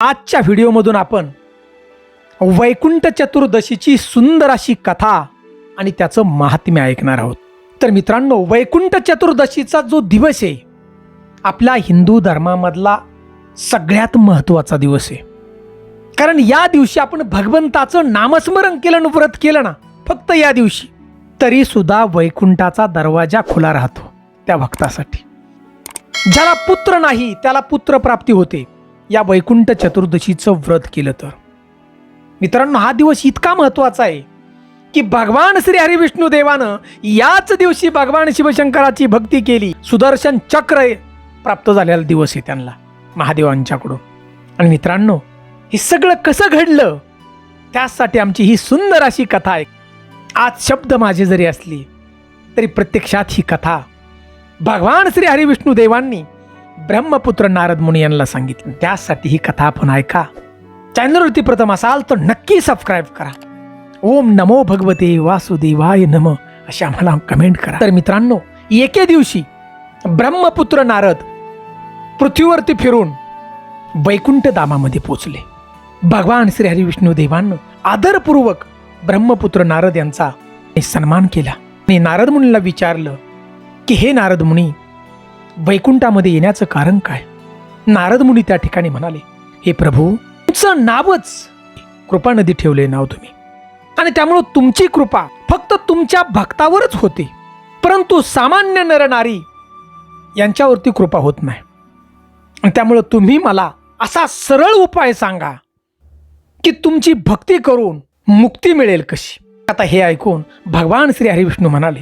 आजच्या व्हिडिओमधून आपण वैकुंठ चतुर्दशीची सुंदर अशी कथा आणि त्याचं महात्म्य ऐकणार आहोत. तर मित्रांनो वैकुंठ चतुर्दशीचा जो दिवस आहे आपल्या हिंदू धर्मामधला सगळ्यात महत्त्वाचा दिवस आहे. कारण या दिवशी आपण भगवंताचं नामस्मरण केलं आणि व्रत केलं ना फक्त या दिवशी तरी सुद्धा वैकुंठाचा दरवाजा खुला राहतो त्या भक्तासाठी. ज्याला पुत्र नाही त्याला पुत्र प्राप्ती होते. या वैकुंठ चतुर्दशीचं व्रत केलं तर. मित्रांनो हा दिवस इतका महत्त्वाचा आहे की भगवान श्री हरिविष्णू देवानं याच दिवशी भगवान शिवशंकराची भक्ती केली. सुदर्शन चक्र प्राप्त झालेला दिवस आहे त्यांना महादेवांच्याकडून. आणि मित्रांनो हे सगळं कसं घडलं? त्यासाठी आमची ही सुंदर अशी कथा आहे. आज शब्द माझे जरी असली तरी प्रत्यक्षात ही कथा भगवान श्री हरिविष्णू देवांनी ब्रह्मपुत्र नारद मुनी यांना सांगितलं. त्यासाठी ही कथा आपण ऐका. चॅनलवरती प्रथम असाल तर नक्की सबस्क्राईब करा. ओम नमो भगवते वासुदेवाय नम अशी आम्हाला कमेंट करा. तर मित्रांनो एके दिवशी ब्रह्मपुत्र नारद पृथ्वीवरती फिरून वैकुंठ धामामध्ये पोचले भगवान श्री हरिविष्णू देवानं आदरपूर्वक ब्रह्मपुत्र नारद यांचा सन्मान केला. आणि नारद मुनीला विचारलं की हे नारद मुनी वैकुंठामध्ये येण्याचं कारण काय? नारद मुनी त्या ठिकाणी म्हणाले हे प्रभू तुमचं नावच कृपा नदी ठेवले नाव तुम्ही. आणि त्यामुळं तुमची कृपा फक्त तुमच्या भक्तावरच होते. परंतु सामान्य नरनारी यांच्यावरती कृपा होत नाही. आणि त्यामुळं तुम्ही मला असा सरळ उपाय सांगा की तुमची भक्ती करून मुक्ती मिळेल कशी. आता हे ऐकून भगवान श्री हरिविष्णू म्हणाले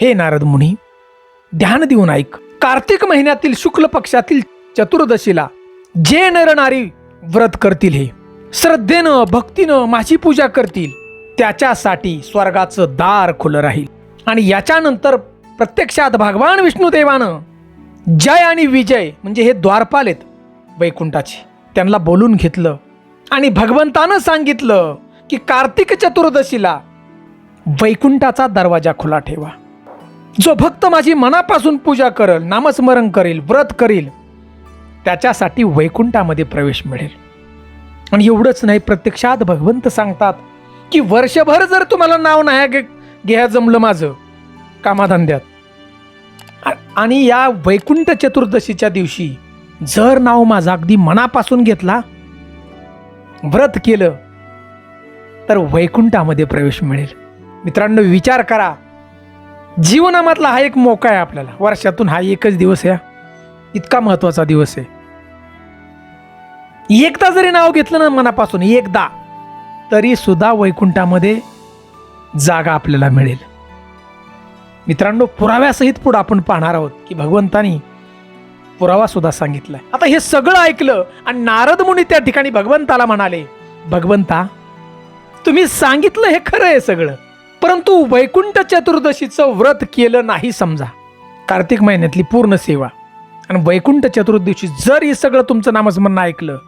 हे नारद मुनी ध्यान देऊन ऐक. कार्तिक महिन्यातील शुक्ल पक्षातील चतुर्दशीला जे नरनारी व्रत करतील हे. श्रद्धेनं भक्तीनं माझी पूजा करतील. त्याच्यासाठी स्वर्गाचं दार खुलं राहील. आणि याच्यानंतर प्रत्यक्षात भगवान विष्णुदेवानं जय आणि विजय म्हणजे हे द्वारपाल आहेत वैकुंठाचे त्यांना बोलून घेतलं. आणि भगवंतानं सांगितलं की कार्तिक चतुर्दशीला वैकुंठाचा दरवाजा खुला ठेवा. जो भक्त माझी मनापासून पूजा करेल नामस्मरण करेल व्रत करेल त्याच्यासाठी वैकुंठामध्ये प्रवेश मिळेल. आणि एवढंच नाही प्रत्यक्षात भगवंत सांगतात की वर्षभर जर तुम्हाला नाव नाही घे घ्या जमलं माझं कामाधंद्यात. आणि या वैकुंठ चतुर्दशीच्या दिवशी जर नाव माझं अगदी मनापासून घेतला व्रत केलं तर वैकुंठामध्ये प्रवेश मिळेल. मित्रांनो विचार करा. जीवनामधला हा एक मोका आहे आपल्याला. वर्षातून हा एकच दिवस आहे. इतका महत्त्वाचा दिवस आहे. एकदा जरी नाव घेतलं ना मनापासून एकदा तरी सुद्धा वैकुंठामध्ये जागा आपल्याला मिळेल. मित्रांनो पुराव्यासहित पुढे आपण पाहणार आहोत की भगवंतानी पुरावा सुद्धा सांगितलाय. आता हे सगळं ऐकलं आणि नारद मुनी त्या ठिकाणी भगवंताला म्हणाले भगवंता तुम्ही सांगितलं हे खरं आहे सगळं. परंतु वैकुंठ चतुर्दशीचं व्रत केलं नाही समजा. कार्तिक महिन्यातली पूर्ण सेवा. आणि वैकुंठ चतुर्दशी जर हे सगळं तुमचं नामस्मरण ऐकलं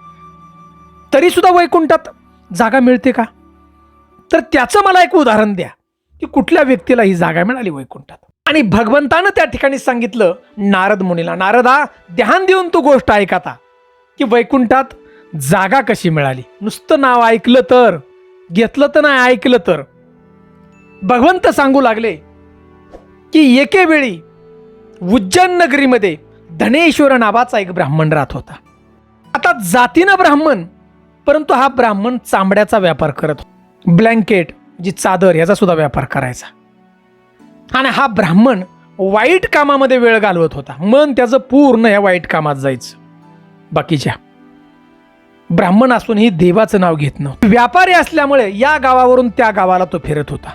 तरी सुद्धा वैकुंठात जागा मिळते का? तर त्याचं मला एक उदाहरण द्या की कुठल्या व्यक्तीला ही जागा मिळाली वैकुंठात? आणि भगवंतानं त्या ठिकाणी सांगितलं नारद मुनीला नारदा ध्यान देऊन तू गोष्ट ऐकाता की वैकुंठात जागा कशी मिळाली? नुसतं नाव ऐकलं तर घेतलं तर नाही ऐकलं तर. भगवंत सांगू लागले की एके वेळी उज्जैन नगरीमध्ये धनेश्वर नावाचा एक ब्राह्मण राहत होता. आता जातीनं ब्राह्मण परंतु हा ब्राह्मण चांबड्याचा व्यापार करत होता. ब्लँकेट जी चादर याचा सुद्धा व्यापार करायचा. आणि हा ब्राह्मण वाईट कामामध्ये वेळ घालवत होता. मन त्याचं पूर्ण या वाईट कामात जायचं. बाकीच्या ब्राह्मण असूनही देवाचं नाव घेत नव्हतं. व्यापारी असल्यामुळे या गावावरून त्या गावाला तो फिरत होता.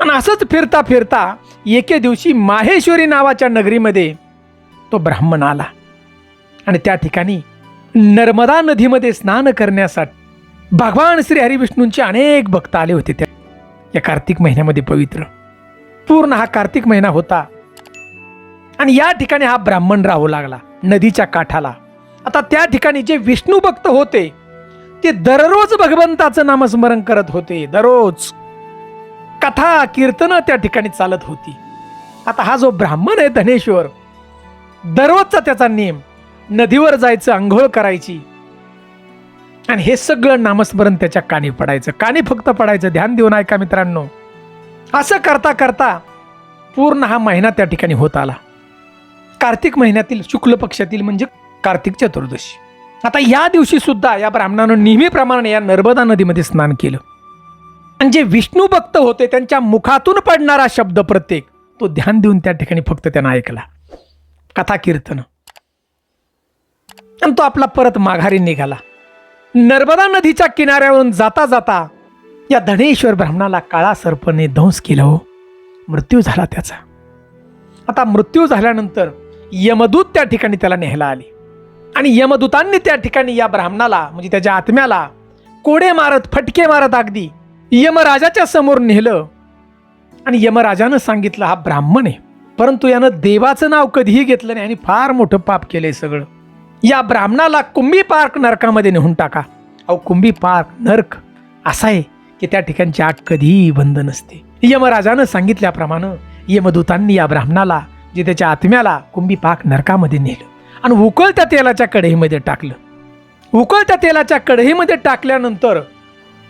आणि असंच फिरता फिरता एके दिवशी माहेश्वरी नावाच्या नगरीमध्ये तो ब्राह्मण आला. आणि त्या ठिकाणी नर्मदा नदीमध्ये स्नान करण्यासाठी भगवान श्री हरिविष्णूंचे अनेक भक्त आले होते त्या या कार्तिक महिन्यामध्ये पवित्र. पूर्ण हा कार्तिक महिना होता. आणि या ठिकाणी हा ब्राह्मण राहू लागला नदीच्या काठाला. आता त्या ठिकाणी जे विष्णू भक्त होते ते दररोज भगवंताचं नामस्मरण करत होते दररोज. कथा कीर्तनं त्या ठिकाणी चालत होती. आता हा जो ब्राह्मण आहे धनेश्वर दररोजचा त्याचा नेम नदीवर जायचं आंघोळ करायची. आणि हे सगळं नामस्मरण त्याच्या कानी पडायचं. कानी फक्त पडायचं. ध्यान देऊन ऐका मित्रांनो. असं करता करता पूर्ण हा महिना त्या ठिकाणी होत आला. कार्तिक महिन्यातील शुक्ल पक्षातील म्हणजे कार्तिक चतुर्दशी. आता या दिवशी सुद्धा या ब्राह्मणानं नेहमीप्रमाणे या नर्मदा नदीमध्ये स्नान केलं. जे विष्णू भक्त होते त्यांच्या मुखातून पडणारा शब्द प्रत्येक तो ध्यान देऊन त्या ठिकाणी फक्त त्यानं ऐकला. कथा कीर्तन. आणि तो आपला परत माघारी निघाला. नर्मदा नदीच्या किनाऱ्यावरून जाता जाता या धनेश्वर ब्राह्मणाला काळा सर्पने ध्वंस केला हो. मृत्यू झाला त्याचा. आता मृत्यू झाल्यानंतर यमदूत त्या ठिकाणी त्याला न्यायला आले. आणि यमदूतांनी त्या ठिकाणी या ब्राह्मणाला म्हणजे त्याच्या आत्म्याला कोडे मारत फटके मारत अगदी यमराजाच्या समोर नेलं. आणि यमराजानं सांगितलं हा ब्राह्मण आहे. परंतु यानं देवाचं नाव कधीही घेतलं नाही आणि फार मोठं पाप केलंय सगळं. या ब्राह्मणाला कुंभी पार्क नरकामध्ये नेऊन टाका. अहो कुंभी पार्क नरक असा आहे की त्या ठिकाणची आग कधीही बंद नसते. यमराजानं सांगितल्याप्रमाणे यमदूतांनी या ब्राह्मणाला जे त्याच्या आत्म्याला कुंभी पाक नरकामध्ये नेलं आणि उकळत्या तेलाच्या कढईमध्ये टाकलं. उकळत्या तेलाच्या कढईमध्ये टाकल्यानंतर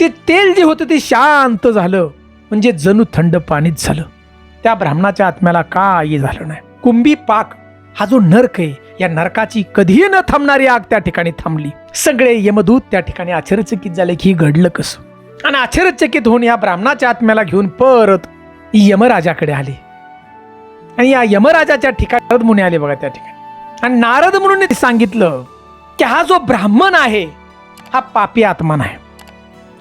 ते तेल जे होतं ते शांत झालं. म्हणजे जणू थंड पाणीच झालं. त्या ब्राह्मणाच्या आत्म्याला काही झालं नाही. कुंभी पाक हा जो नरक आहे या नरकाची कधीही न थांबणारी आग त्या ठिकाणी थांबली. सगळे यमदूत त्या ठिकाणी आश्चर्यचकित झाले की घडलं कसं? आणि आश्चर्यचकित होऊन या ब्राह्मणाच्या आत्म्याला घेऊन परत यमराजाकडे आले. आणि या यमराजाच्या ठिकाणी नारद मुनी आले बघा त्या ठिकाणी. आणि नारद म्हणून सांगितलं की हा जो ब्राह्मण आहे हा पापी आत्मा नाही.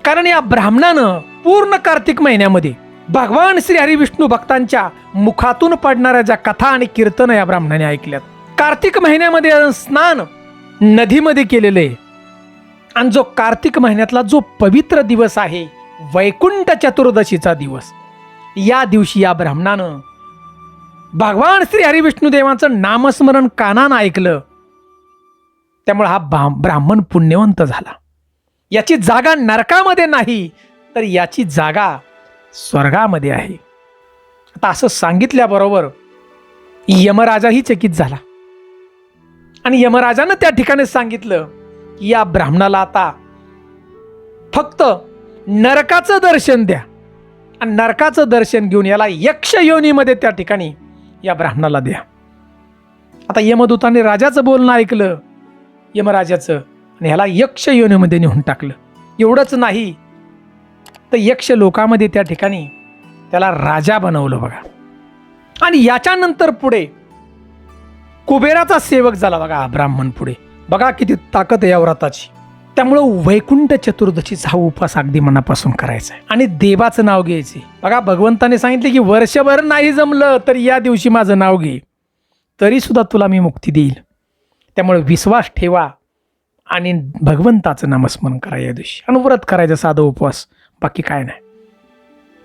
कारण या ब्राह्मणानं पूर्ण कार्तिक महिन्यामध्ये भगवान श्री हरिविष्णू भक्तांच्या मुखातून पडणाऱ्या ज्या कथा आणि कीर्तन या ब्राह्मणाने ऐकल्यात कार्तिक महिन्यामध्ये स्नान नदीमध्ये केलेलं आहे आणि जो कार्तिक महिन्यातला जो पवित्र दिवस आहे वैकुंठ चतुर्दशीचा दिवस या दिवशी या ब्राह्मणानं भगवान श्री हरिविष्णू देवाचं नामस्मरण कानानं ऐकलं त्यामुळे हा ब्राह्मण पुण्यवंत झाला. याची जागा नरकामध्ये नाही तर याची जागा स्वर्गामध्ये आहे. आता असं सांगितल्याबरोबर यमराजाही चकित झाला. आणि यमराजानं त्या ठिकाणी सांगितलं की या ब्राह्मणाला आता फक्त नरकाचं दर्शन द्या. आणि नरकाचं दर्शन घेऊन याला यक्ष योनीमध्ये त्या ठिकाणी या ब्राह्मणाला द्या. आता यमदूताने राजाचं बोलणं ऐकलं. यमराजाचं आणि ह्याला यक्ष योनीमध्ये नेऊन टाकलं. एवढंच नाही तर यक्ष लोकामध्ये त्या ठिकाणी त्याला राजा बनवलं बघा. आणि याच्यानंतर पुढे कुबेराचा सेवक झाला बघा ब्राह्मण पुढे. बघा किती ताकद आहे या व्रताची. त्यामुळं वैकुंठ चतुर्दशीचा हा उपास अगदी मनापासून करायचा आहे. आणि देवाचं नाव घ्यायचे. बघा भगवंताने सांगितले की वर्षभर नाही जमलं तर या दिवशी माझं नाव घे. तरी सुद्धा तुला मी मुक्ती देईल. त्यामुळे विश्वास ठेवा. आणि भगवंताचं नामस्मरण करा या दिवशी. आणि व्रत करायचं साधं उपवास. बाकी काय नाही.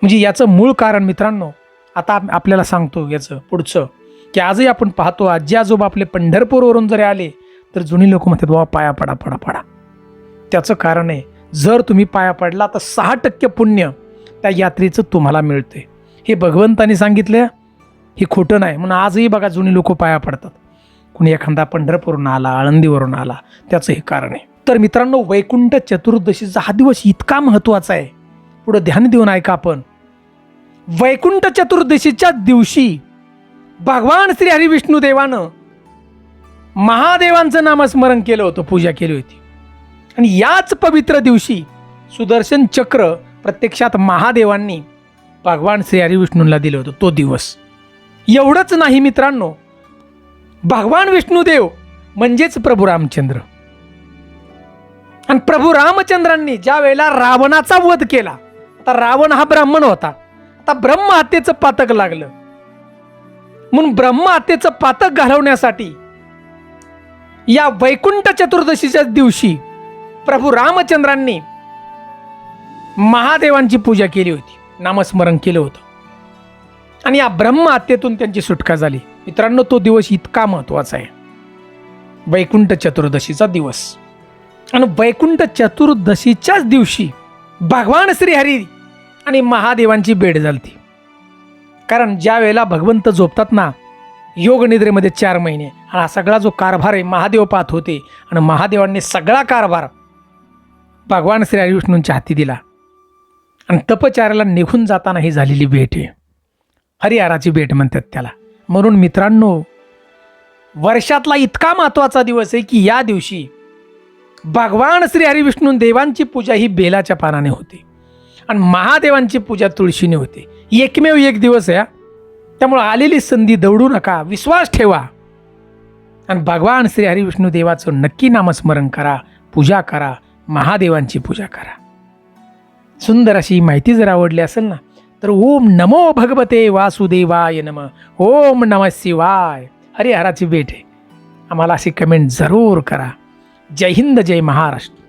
म्हणजे याचं मूळ कारण मित्रांनो आता आपल्याला सांगतो याचं पुढचं. की आजही आपण पाहतो आजी आजोबा आपले पंढरपूरवरून जरी आले तर जुनी लोक म्हणतात बाबा पाया पडा पडा पडा. त्याचं कारण आहे जर तुम्ही पाया पडला तर सहा टक्के पुण्य त्या यात्रेचं तुम्हाला मिळते हे भगवंतानी सांगितलं हे खोटं नाही. म्हणून आजही बघा जुनी लोक पाया पडतात. कुणी एखादा पंढरपूरून आला आळंदीवरून आला त्याचं हे कारण आहे. तर मित्रांनो वैकुंठ चतुर्दशीचा हा दिवस इतका महत्त्वाचा आहे. पुढं ध्यान देऊन ऐका आपण. वैकुंठ चतुर्दशीच्या दिवशी भगवान श्री हरिविष्णू देवानं महादेवांचं नामस्मरण केलं होतं पूजा केली होती. आणि याच पवित्र दिवशी सुदर्शन चक्र प्रत्यक्षात महादेवांनी भगवान श्री हरिविष्णूंना दिलं होतं तो दिवस. एवढंच नाही मित्रांनो भगवान विष्णुदेव म्हणजेच प्रभू रामचंद्र. आणि प्रभू रामचंद्रांनी ज्या वेळेला रावणाचा वध केला आता रावण हा ब्राह्मण होता. आता ब्रह्महत्येचं पातक लागलं. म्हणून ब्रह्महत्येचं पातक घालवण्यासाठी या वैकुंठ चतुर्दशीच्या दिवशी प्रभू रामचंद्रांनी महादेवांची पूजा केली होती. नामस्मरण केलं होतं. आणि या ब्रह्महत्येतून त्यांची सुटका झाली. मित्रांनो तो दिवस इतका महत्त्वाचा आहे. वैकुंठ चतुर्दशीचा दिवस. आणि वैकुंठ चतुर्दशीच्याच दिवशी भगवान श्रीहरी आणि महादेवांची भेट झाली कारण ज्या वेळेला भगवंत झोपतात ना योग निद्रेमध्ये चार महिने. आणि हा सगळा जो कारभार आहे महादेव पाहत होते. आणि महादेवांनी सगळा कारभार भगवान श्री हरिविष्णूंच्या हाती दिला. आणि तपचार्याला निघून जाताना ही झालेली भेट आहे. हरिहराची भेट म्हणतात त्याला. म्हणून मित्रांनो वर्षातला इतका महत्त्वाचा दिवस आहे की या दिवशी भगवान श्री हरिविष्णू देवांची पूजा ही बेलाच्या पानाने होते आणि महादेवांची पूजा तुळशीने होते. एकमेव एक दिवस आहे त्यामुळं आलेली संधी दौडू नका विश्वास ठेवा आणि भगवान श्री हरिविष्णू देवाचं नक्की नामस्मरण करा पूजा करा महादेवांची पूजा करा. सुंदर अशी माहिती जर आवडली असेल ना तर ओम नमो भगवते वासुदेवाय नम ओम नम शिवाय. हरिहराची भेट आहे. आम्हाला अशी कमेंट जरूर करा. जय हिंद जय महाराष्ट्र.